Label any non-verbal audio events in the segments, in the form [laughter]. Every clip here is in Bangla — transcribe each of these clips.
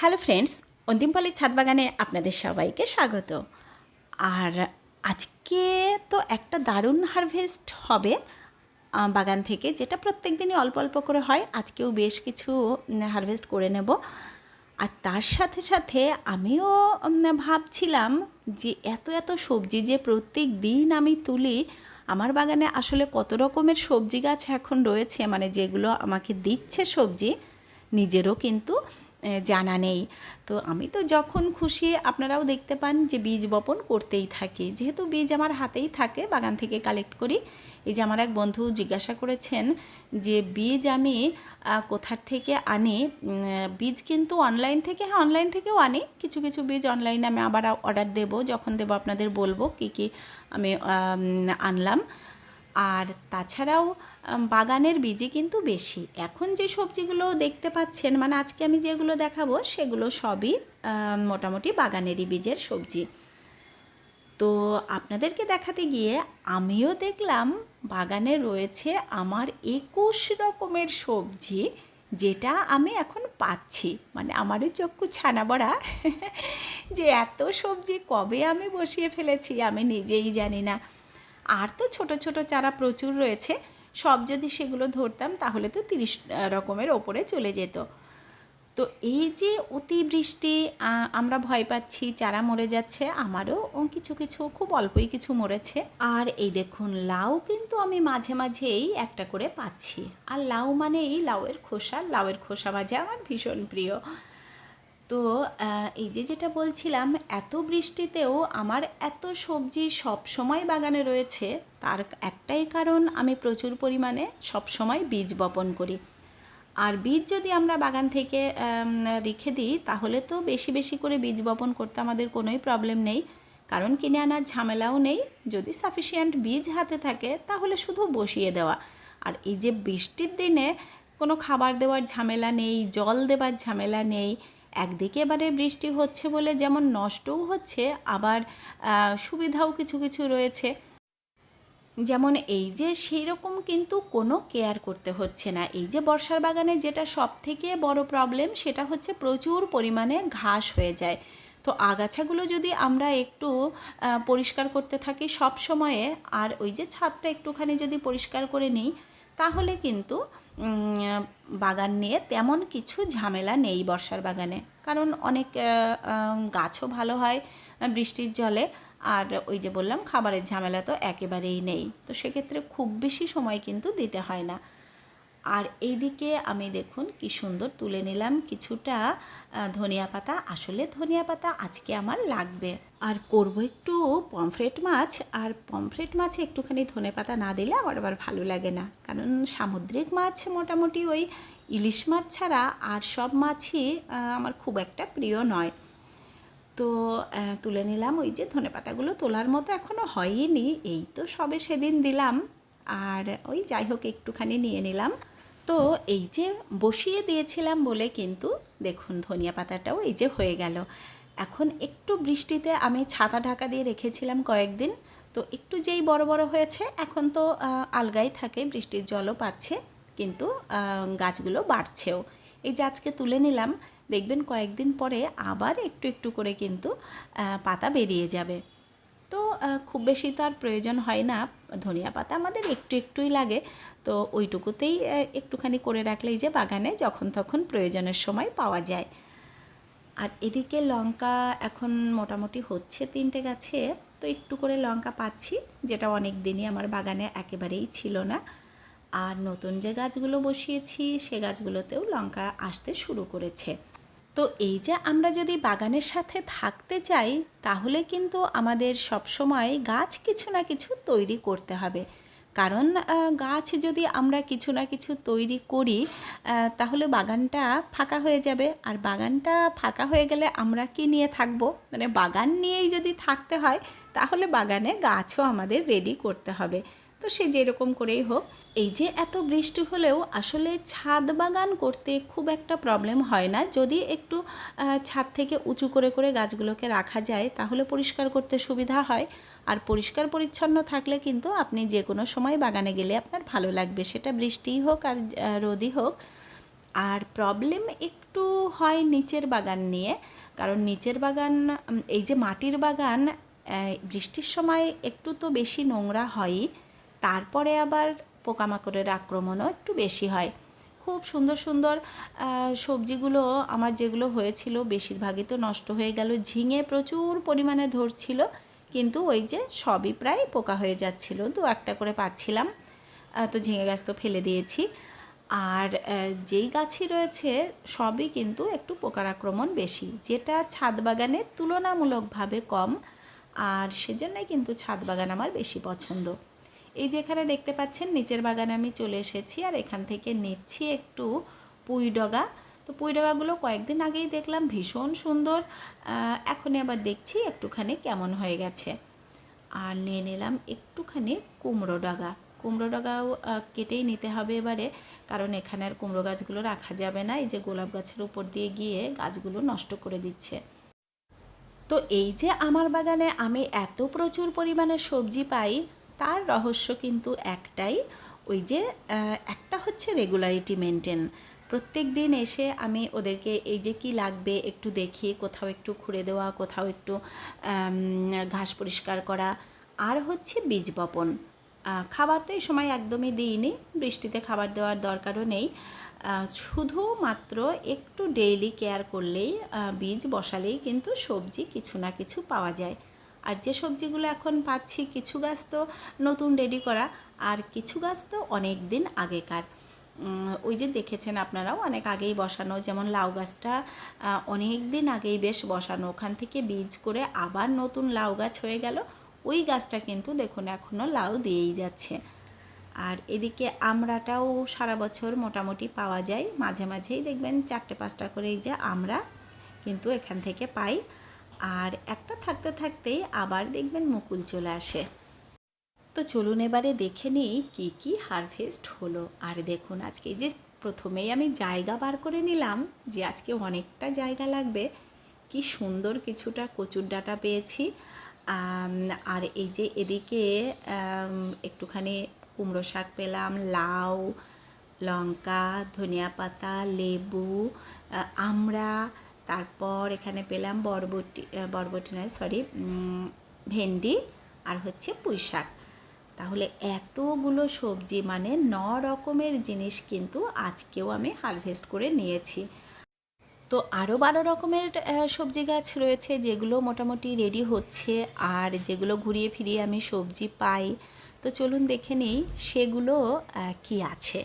হ্যালো ফ্রেন্ডস, অন্তিমপালের ছাদ বাগানে আপনাদের সবাইকে স্বাগত। আর আজকে তো একটা দারুণ হারভেস্ট হবে বাগান থেকে, যেটা প্রত্যেক দিনই অল্প অল্প করে হয়। আজকেও বেশ কিছু হারভেস্ট করে নেব। আর তার সাথে সাথে আমিও ভাবছিলাম যে এত এত সবজি যে প্রত্যেক দিন আমি তুলি, আমার বাগানে আসলে কত রকমের সবজি গাছ এখন রয়েছে? মানে যেগুলো আমাকে দিচ্ছে সবজি, নিজেরও কিন্তু জানা নেই। তো আমি তো যখন খুশি আপনারাও দেখতে পান যে বীজ বপন করতেই থাকি। যেহেতু বীজ আমার হাতেই থাকে, বাগান থেকে কালেক্ট করি। এই যে আমার এক বন্ধু জিজ্ঞাসা করেছেন যে বীজ আমি কোথার থেকে আনি? বীজ কিন্তু অনলাইন থেকে হ্যাঁ অনলাইন থেকেও আনি। কিছু কিছু বীজ অনলাইনে আমি আবার অর্ডার দেব। যখন দেব আপনাদের বলব কি কি আমি আনলাম। আর তাছাড়াও বাগানের বীজই কিন্তু বেশি। এখন যে সবজিগুলো দেখতে পাচ্ছেন মানে আজকে আমি যেগুলো দেখাবো, সেগুলো সবই মোটামুটি বাগানেরই বীজের সবজি। তো আপনাদেরকে দেখাতে গিয়ে আমিও দেখলাম, বাগানে রয়েছে আমার একুশ রকমের সবজি, যেটা আমি এখন পাচ্ছি। মানে আমারও চক্ষু ছানা বড়া, [laughs] যে এত সবজি কবে আমি বসিয়ে ফেলেছি আমি নিজেই জানি না। আর তো ছোট ছোট চারা প্রচুর রয়েছে। সব যদি সেগুলো ধরতাম, তাহলে তো তিরিশ রকমের ওপরে চলে যেত। তো এই যে অতিবৃষ্টি আমরা ভয় পাচ্ছি, চারা মরে যাচ্ছে, আমারও কিছু কিছু, খুব অল্পই কিছু মরেছে। আর এই দেখুন, লাউ কিন্তু আমি মাঝে মাঝেই একটা করে পাচ্ছি। আর লাউ মানে এই লাউয়ের খোসা লাউয়ের খোসা ভাজা আমার ভীষণ প্রিয়। তো এই যে যেটা বলছিলাম, এত বৃষ্টিতেও আমার এত সবজি সব সময় বাগানে রয়েছে, তার একটাই কারণ আমি প্রচুর পরিমাণে সব সময় বীজ বপন করি। আর বীজ যদি আমরা বাগান থেকে রেখে দিই, তাহলে তো বেশি বেশি করে বীজ বপন করতে আমাদের কোনোই প্রবলেম নেই। কারণ কিনে আনার ঝামেলাও নেই, যদি সাফিসিয়েন্ট বীজ হাতে থাকে, তাহলে শুধু বসিয়ে দেওয়া। আর এই যে বৃষ্টির দিনে কোনো খাবার দেওয়ার ঝামেলা নেই, জল দেওয়ার ঝামেলা নেই একদিকে এবারে বৃষ্টি হচ্ছে বলে যেমন নষ্টও হচ্ছে, আবার সুবিধাও কিছু কিছু রয়েছে। যেমন এই যে সেই রকম কিন্তু কোনো কেয়ার করতে হচ্ছে না। এই যে বর্ষার বাগানে যেটা সব থেকে বড় প্রবলেম সেটা হচ্ছে প্রচুর পরিমাণে ঘাস হয়ে যায়। তো আগাছাগুলো যদি আমরা একটু পরিষ্কার করতে থাকি সব সময়ে আর ওই যে ছাদটা একটুখানি যদি পরিষ্কার করে নিই তাহলে কিন্তু বাগান নিয়ে তেমন কিছু ঝামেলা নেই বর্ষার বাগানে। কারণ অনেক গাছও ভালো হয় বৃষ্টির জলে। আর ওই যে বললাম, খাবারের ঝামেলা তো একেবারেই নেই। তো সেক্ষেত্রে খুব বেশি সময় কিন্তু দিতে হয় না। আর এইদিকে আমি দেখুন কি সুন্দর তুলে নিলাম কিছুটা ধনিয়া পাতা। আসলে ধনিয়া পাতা আজকে আমার লাগবে। আর করব একটু পমফ্রেট মাছ। আর পমফ্রেট মাছে একটুখানি ধনে পাতা না দিলে আমার আবার ভালো লাগে না। কারণ সামুদ্রিক মাছ মোটামুটি ওই ইলিশ মাছ ছাড়া আর সব মাছই আমার খুব একটা প্রিয় নয়। তো তুলে নিলাম ওই যে ধনে পাতাগুলো তোলার মতো এখনও হয়নি এই তো সবে সেদিন দিলাম। আর ওই যাই হোক একটুখানি নিয়ে নিলাম। তো এই যে বসিয়ে দিয়েছিলাম বলে কিন্তু দেখুন ধনিয়া পাতাটাও এই যে হয়ে গেল। এখন একটু বৃষ্টিতে আমি ছাতা ঢাকা দিয়ে রেখেছিলাম কয়েকদিন। তো একটু যেই বড় বড় হয়েছে, এখন তো আলগাই থাকে, বৃষ্টির জলও পাচ্ছে, কিন্তু গাছগুলো বাড়ছেও। এই যে আজকে তুলে নিলাম, দেখবেন কয়েকদিন পরে আবার একটু একটু করে কিন্তু পাতা বেরিয়ে যাবে। খুব বেশি তো আর প্রয়োজন হয় না। ধনিয়া পাতা আমাদের একটু একটুই লাগে। তো ওইটুকুতেই একটুখানি করে রাখলেই যে বাগানে যখন তখন প্রয়োজনের সময় পাওয়া যায়। আর এদিকে লঙ্কা এখন মোটামুটি হচ্ছে তিনটে গাছে। তো একটু করে লঙ্কা পাচ্ছি, যেটা অনেক দিনই আমার বাগানে একেবারেই ছিল না। আর নতুন যে গাছগুলো বসিয়েছি, সে গাছগুলোতেও লঙ্কা আসতে শুরু করেছে। তো এই যে আমরা যদি বাগানের সাথে থাকতে চাই, তাহলে কিন্তু আমাদের সবসময় গাছ কিছু না কিছু তৈরি করতে হবে। কারণ গাছ যদি আমরা কিছু না কিছু তৈরি করি তাহলে বাগানটা ফাঁকা হয়ে যাবে। আর বাগানটা ফাঁকা হয়ে গেলে আমরা কি নিয়ে থাকব? মানে বাগান নিয়েই যদি থাকতে হয়, তাহলে বাগানে গাছও আমাদের রেডি করতে হবে। তো সে যেরকম করেই হোক। এই যে এত বৃষ্টি হলেও আসলে ছাদ বাগান করতে খুব একটা প্রবলেম হয় না। যদি একটু ছাদ থেকে উঁচু করে করে গাছগুলোকে রাখা যায়, তাহলে পরিষ্কার করতে সুবিধা হয়। আর পরিষ্কার পরিচ্ছন্ন থাকলে কিন্তু আপনি যে কোনো সময় বাগানে গেলে আপনার ভালো লাগবে। সেটা বৃষ্টিই হোক আর রোদই হোক। আর প্রবলেম একটু হয় নিচের বাগান নিয়ে। কারণ নিচের বাগান এই যে মাটির বাগান বৃষ্টির সময় একটু তো বেশি নোংরা হয়ই। তারপরে আবার পোকামাকড়ের আক্রমণও একটু বেশি হয়। খুব সুন্দর সুন্দর সবজিগুলো আমার যেগুলো হয়েছিল বেশিরভাগই তো নষ্ট হয়ে গেল। ঝিঙে প্রচুর পরিমাণে ধরছিল, কিন্তু ওই যে সবই প্রায় পোকা হয়ে যাচ্ছিল, দু একটা করে পাচ্ছিলাম। তো ঝিঙে গাছ তো ফেলে দিয়েছি। আর যেই গাছই রয়েছে সবই কিন্তু একটু পোকার আক্রমণ বেশি, যেটা ছাদ বাগানের তুলনামূলকভাবে কম, আর সেজন্যই কিন্তু ছাদ বাগান আমার বেশি পছন্দ। এই যে এখানে দেখতে পাচ্ছেন, নিচের বাগানে আমি চলে এসেছি আর এখান থেকে নিচ্ছি একটু পুঁই ডগা। তো পুঁই ডগাগুলো কয়েকদিন আগেই দেখলাম, ভীষণ সুন্দর। এখনই আবার দেখছি একটুখানি কেমন হয়ে গেছে। আর নিয়ে নিলাম একটুখানি কুমড়ো ডগা। কুমড়ো ডগাও কেটেই নিতে হবে এবারে, কারণ এখানে আর কুমড়ো গাছগুলো রাখা যাবে না। এই যে গোলাপ গাছের উপর দিয়ে গিয়ে গাছগুলো নষ্ট করে দিচ্ছে। তো এই যে আমার বাগানে আমি এত প্রচুর পরিমাণে সবজি পাই তার রহস্য কিন্তু একটাই, ওই যে একটা হচ্ছে রেগুলারিটি মেনটেন প্রত্যেক দিন এসে আমি ওদেরকে এই যে কি লাগবে একটু দেখি কোথাও একটু খুঁড়ে দেওয়া, কোথাও একটু ঘাস পরিষ্কার করা। আর হচ্ছে বীজ বপন। খাবার তো এই সময় একদমই দিইনি, বৃষ্টিতে খাবার দেওয়ার দরকারও নেই। শুধুমাত্র একটু ডেইলি কেয়ার করলেই বীজ বসালেই কিন্তু সবজি কিছু না কিছু পাওয়া যায়। আর যে সবজিগুলো এখন পাচ্ছি, কিছু গাছ তো নতুন রেডি করা, আর কিছু গাছ তো অনেক দিন আগেকার। ওই যে দেখেছেন আপনারাও, অনেক আগেই বসানো, যেমন লাউ গাছটা অনেক দিন আগেই বেশ বসানো। ওখান থেকে বীজ করে আবার নতুন লাউ গাছ হয়ে গেল, ওই গাছটা কিন্তু দেখুন এখনও লাউ দিয়েই যাচ্ছে। আর এদিকে আমরাটাও সারা বছর মোটামুটি পাওয়া যায়। মাঝে মাঝেই দেখবেন চারটে পাঁচটা করে এই যে আমরা কিন্তু এখান থেকে পাই। আর একটা থাকতে থাকতেই আবার দেখবেন মুকুল চলে আসে। তো চলুন এবারে দেখে নিই কী কী হারভেস্ট হলো। আর দেখুন, আজকে যে প্রথমেই আমি জায়গা বার করে নিলাম যে আজকে অনেকটা জায়গা লাগবে। কি সুন্দর কিছুটা কচুর ডাঁটা পেয়েছি। আর এই যে এদিকে একটুখানি কুমড়ো শাক পেলাম, লাউ, লঙ্কা, ধনিয়া পাতা, লেবু আমড়া তারপর এখানে পেলাম বরবটি বরবটি নয় সরি ভেন্ডি আর হচ্ছে পুঁই শাক। তাহলে এতগুলো সবজি মানে ন রকমের জিনিস কিন্তু আজকেও আমি হারভেস্ট করে নিয়েছি। তো আরও বারো রকমের সবজি গাছ রয়েছে, যেগুলো মোটামুটি রেডি হচ্ছে, আর যেগুলো ঘুরিয়ে ফিরিয়ে আমি সবজি পাই। তো চলুন দেখে নিই, সেগুলো কি আছে।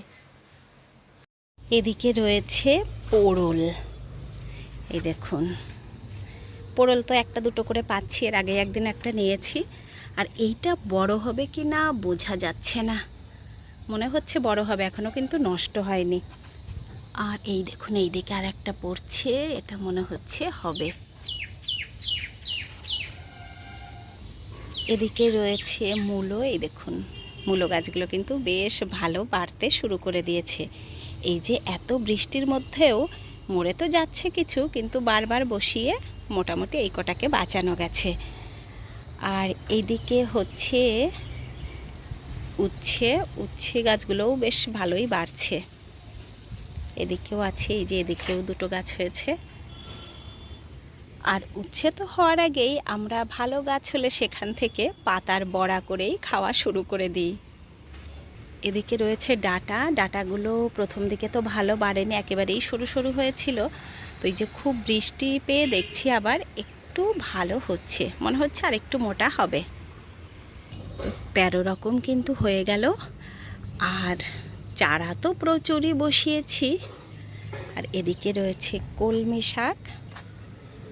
এদিকে রয়েছে পোড়ল এই দেখুন। পোড়ল তো একটা দুটো করে পাচ্ছি, এর আগে একদিন একটা নিয়েছি। আর এইটা বড় হবে কি না বোঝা যাচ্ছে না। মনে হচ্ছে বড় হবে এখনও কিন্তু নষ্ট হয়নি। আর এই দেখুন, এই দিকে আর একটা পড়ছে, এটা মনে হচ্ছে হবে। এদিকে রয়েছে মূলো, এই দেখুন। মূলো গাছগুলো কিন্তু বেশ ভালো বাড়তে শুরু করে দিয়েছে। এই যে এত বৃষ্টির মধ্যেও মরে তো যাচ্ছে কিছু, কিন্তু বারবার বসিয়ে মোটামুটি এই কটাকে বাঁচানো গেছে। আর এদিকে হচ্ছে উচ্ছে উচ্ছে গাছগুলোও বেশ ভালোই বাড়ছে। এদিকেও আছে, এই যে এদিকেও দুটো গাছ হয়েছে। আর উচ্ছে তো হওয়ার আগেই আমরা ভালো গাছ হলে সেখান থেকে পাতার বড়া করেই খাওয়া শুরু করে দিই। এদিকে রয়েছে ডাটা। ডাটাগুলো প্রথম দিকে তো ভালো বাড়েনি, একেবারেই সরু সরু হয়েছিল। তো এই যে খুব বৃষ্টি পেয়ে দেখছি আবার একটু ভালো হচ্ছে, মনে হচ্ছে আর একটু মোটা হবে। তো তেরো রকম কিন্তু হয়ে গেল। আর চারা তো প্রচুরই বসিয়েছি। আর এদিকে রয়েছে কলমি শাক।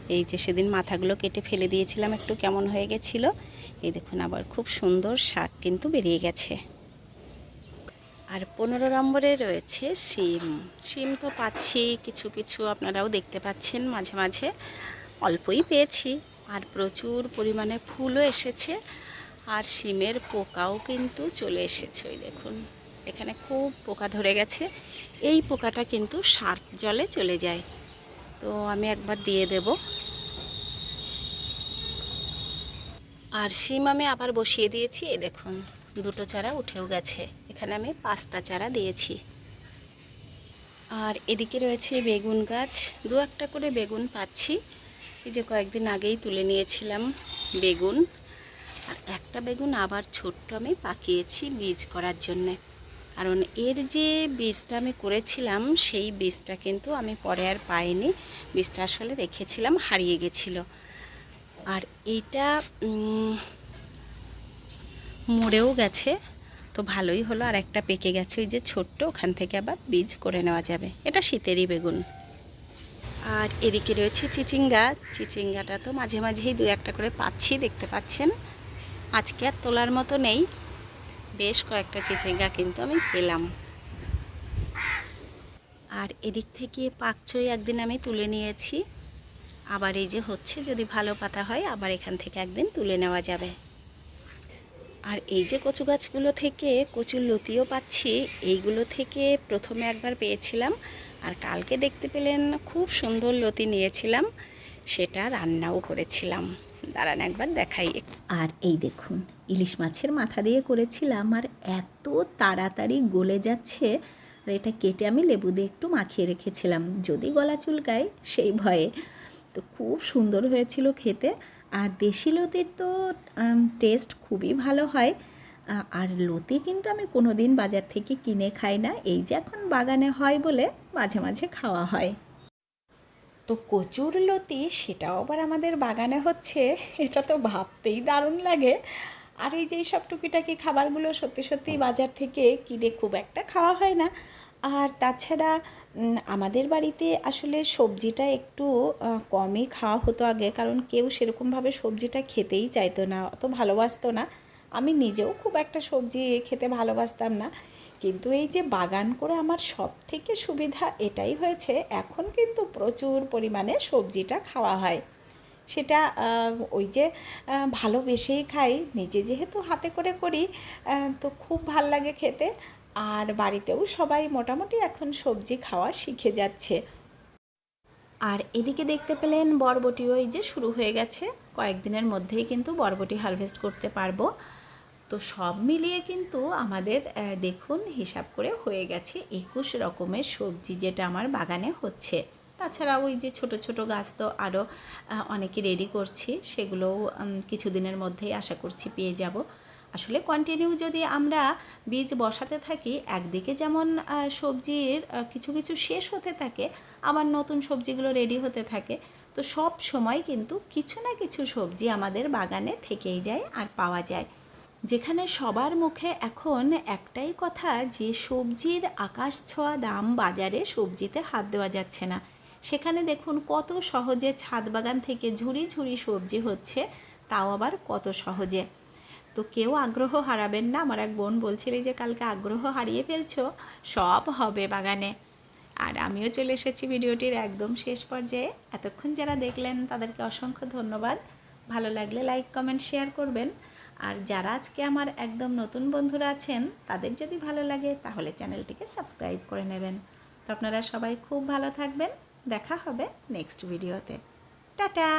এই যে সেদিন মাথাগুলো কেটে ফেলে দিয়েছিলাম, একটু কেমন হয়ে গেছিল। এই দেখুন আবার খুব সুন্দর শাক কিন্তু বেরিয়ে গেছে। আর পনেরো নম্বরে রয়েছে শিম। শিম তো পাচ্ছি, কিছু কিছু আপনারাও দেখতে পাচ্ছেন মাঝে মাঝে। অল্পই পেয়েছি, আর প্রচুর পরিমাণে ফুলও এসেছে। আর শিমের পোকাও কিন্তু চলে এসেছে, ওই দেখুন। এখানে খুব পোকা ধরে গেছে। এই পোকাটা কিন্তু সার্ফ জলে চলে যায়। তো আমি একবার দিয়ে দেব। আর শিম আমি আবার বসিয়ে দিয়েছি এই দেখুন, দুটো চারা উঠেও গেছে। এখানে আমি পাঁচটা চারা দিয়েছি। আর এদিকে রয়েছে বেগুন গাছ। দু একটা করে বেগুন পাচ্ছি। এই যে কয়েকদিন আগেই তুলে নিয়েছিলাম বেগুন। আর একটা বেগুন আবার ছোট্ট আমি পাকিয়েছি বীজ করার জন্যে। কারণ এর যে বীজটা আমি করেছিলাম, সেই বীজটা কিন্তু আমি পরে আর পাইনি। বীজটা আসলে রেখেছিলাম, হারিয়ে গেছিল। আর এইটা মরেও গেছে। তো ভালোই হলো, আর একটা পেকে গেছে, ওই যে ছোট্ট, ওখান থেকে আবার বীজ করে নেওয়া যাবে। এটা শীতেরই বেগুন। আর এদিকে রয়েছে চিচিঙ্গা। চিচিঙ্গাটা তো মাঝে মাঝেই দু একটা করে পাচ্ছি, দেখতে পাচ্ছেন? আজকে আর তোলার মতো নেই। বেশ কয়েকটা চিচিঙ্গা কিন্তু আমি পেলাম। আর এদিক থেকে পাকচই একদিন আমি তুলে নিয়েছি। আবার এই যে হচ্ছে, যদি ভালো পাতা হয়, আবার এখান থেকে একদিন তুলে নেওয়া যাবে। আর এই যে কচু গাছগুলো থেকে কচুর লতিও পাচ্ছি, এইগুলো থেকে প্রথমে একবার পেয়েছিলাম আর কালকে দেখতে পেলেন খুব সুন্দর লতি নিয়েছিলাম, সেটা রান্নাও করেছিলাম। দাঁড়ান একবার দেখাই আর এই দেখুন, ইলিশ মাছের মাথা দিয়ে করেছিলাম আর এত তাড়াতাড়ি গলে যাচ্ছে আর এটা কেটে আমি লেবু দিয়ে একটু মাখিয়ে রেখেছিলাম, যদি গলা চুলকায় সেই ভয়ে। তো খুব সুন্দর হয়েছিল খেতে আর দেশি লতির তো টেস্ট খুবই ভালো হয়। আর লতি কিন্তু আমি কোনো দিন বাজার থেকে কিনে খাই না। এই যে এখন বাগানে হয় বলে মাঝে মাঝে খাওয়া হয়। তো কচুর লতি সেটাও আবার আমাদের বাগানে হচ্ছে, এটা তো ভাবতেই দারুণ লাগে। আর এই যে সব টুকিটাকি খাবারগুলো সত্যি সত্যি বাজার থেকে কিনে খুব একটা খাওয়া হয় না। আর তাছাড়া আমাদের বাড়িতে আসলে সবজিটা একটু কমই খাওয়া হতো আগে, কারণ কেউ সেরকমভাবে সবজিটা খেতেই চাইতো না, অত ভালোবাসতো না। আমি নিজেও খুব একটা সবজি খেতে ভালোবাসতাম না। কিন্তু এই যে বাগান করে আমার সব থেকে সুবিধা এটাই হয়েছে, এখন কিন্তু প্রচুর পরিমাণে সবজিটা খাওয়া হয়। সেটা ওই যে ভালোবেসেই খাই, নিজে যেহেতু হাতে করে করি তো খুব ভালো লাগে খেতে। আর বাড়িতেও সবাই মোটামুটি এখন সবজি খাওয়া শিখে যাচ্ছে। আর এদিকে দেখতে পেলেন বরবটিও এই যে শুরু হয়ে গেছে। কয়েকদিনের মধ্যেই কিন্তু বরবটি হারভেস্ট করতে পারব। তো সব মিলিয়ে কিন্তু আমাদের দেখুন হিসাব করে হয়ে গেছে একুশ রকমের সবজি যেটা আমার বাগানে হচ্ছে। তাছাড়া ওই যে ছোট ছোট গাছ তো আরও অনেকে রেডি করছি। সেগুলোও কিছুদিনের মধ্যেই আশা করছি পেয়ে যাব। আসলে কন্টিনিউ যদি আমরা বীজ বসাতে থাকি, একদিকে যেমন সবজির কিছু কিছু শেষ হতে থাকে, আবার নতুন সবজিগুলো রেডি হতে থাকে, তো সব সময় কিন্তু কিছু না কিছু সবজি আমাদের বাগানে থেকেই যায় আর পাওয়া যায়। যেখানে সবার মুখে এখন একটাই কথা যে, সবজির আকাশ ছোঁয়া দাম বাজারে সবজিতে হাত দেওয়া যাচ্ছে না। সেখানে দেখুন কত সহজে ছাদ বাগান থেকে ঝুড়ি ঝুড়ি সবজি হচ্ছে, তাও আবার কত সহজে। তো কেউ আগ্রহ হারাবেন না। আমার এক বোন বলছিল যে কালকে আগ্রহ হারিয়ে ফেলছো, সব হবে বাগানে। আর আমিও চলে এসেছি ভিডিওটির একদম শেষ পর্যায়ে। এতক্ষণ যারা দেখলেন, তাদেরকে অসংখ্য ধন্যবাদ। ভালো লাগলে লাইক, কমেন্ট, শেয়ার করবেন। আর যারা আজকে আমার একদম নতুন বন্ধুরা আছেন, তাদের যদি ভালো লাগে, তাহলে চ্যানেলটিকে সাবস্ক্রাইব করে নেবেন। তো আপনারা সবাই খুব ভালো থাকবেন। দেখা হবে নেক্সট ভিডিওতে। টাটা!